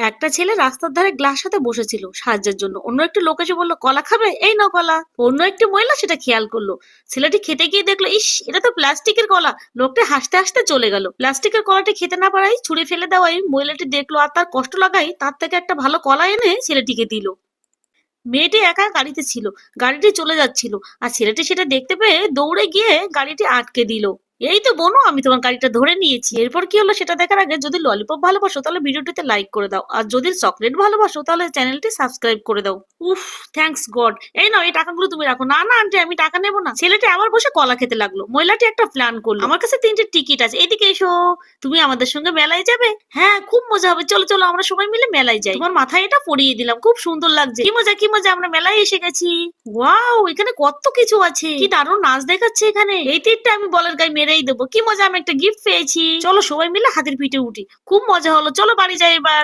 একটা ছেলে রাস্তার ধারে গ্লাস হাতে বসেছিল সাহায্যের জন্য। অন্য একটি লোক এসে বলল, কলা খাবে? এই নাও কলা। অন্য একটি মহিলা সেটা খেয়াল করল। ছেলেটি খেতে গিয়ে দেখল, ইস, এটা তো প্লাস্টিকের কলা। লোকটা হাসতে হাসতে চলে গেল। প্লাস্টিকের কলাটি খেতে না পারাই ছুঁড়ে ফেলে দেওয়াই মহিলাটি দেখল আর তার কষ্ট লাগাই তার থেকে একটা ভালো কলা এনে ছেলেটিকে দিল। মেয়েটি একা গাড়িতে ছিল, গাড়িটি চলে যাচ্ছিল আর ছেলেটি সেটা দেখতে পেয়ে দৌড়ে গিয়ে গাড়িটি আটকে দিল। এই তো বোনো, আমি তোমার গাড়িটা ধরে নিয়েছি। এরপর কি হলো সেটা দেখার আগে যদি ললিপপ ভালোবাসো, তাহলে ভিডিওটিতে লাইক করে দাও। আর যদি চকলেট ভালোবাসো, তাহলে চ্যানেলটি সাবস্ক্রাইব করে দাও। উফ থ্যাঙ্কস গড এই নাও, এই টাকাগুলো তুমি রাখো। না না আন্টি আমি টাকা নেব না। ছেলেটি আবার বসে কলা খেতে লাগল। মহিলাটি একটা প্ল্যান করল। আমার কাছে তিনটে টিকিট আছে। এদিকে এসো। তুমি আমাদের সঙ্গে মেলায় যাবে? হ্যাঁ খুব মজা হবে। চলো চলো, আমরা সবাই মিলে মেলায় যাই। তোমার মাথায় এটা পরিয়ে দিলাম। খুব সুন্দর লাগছে। কি মজা কি মজা, আমরা মেলায় এসে গেছি। ওয়াও, এখানে কত কিছু আছে। কি দারুণ নাচ দেখাচ্ছে এখানে। এই তীরটা আমি বলার গায়ে মেরেই দেবো। কি মজা, আমি একটা গিফট পেয়েছি। চলো সবাই মিলে হাতের পিঠে উঠি। খুব মজা হলো। চলো বাড়ি যাই এবার।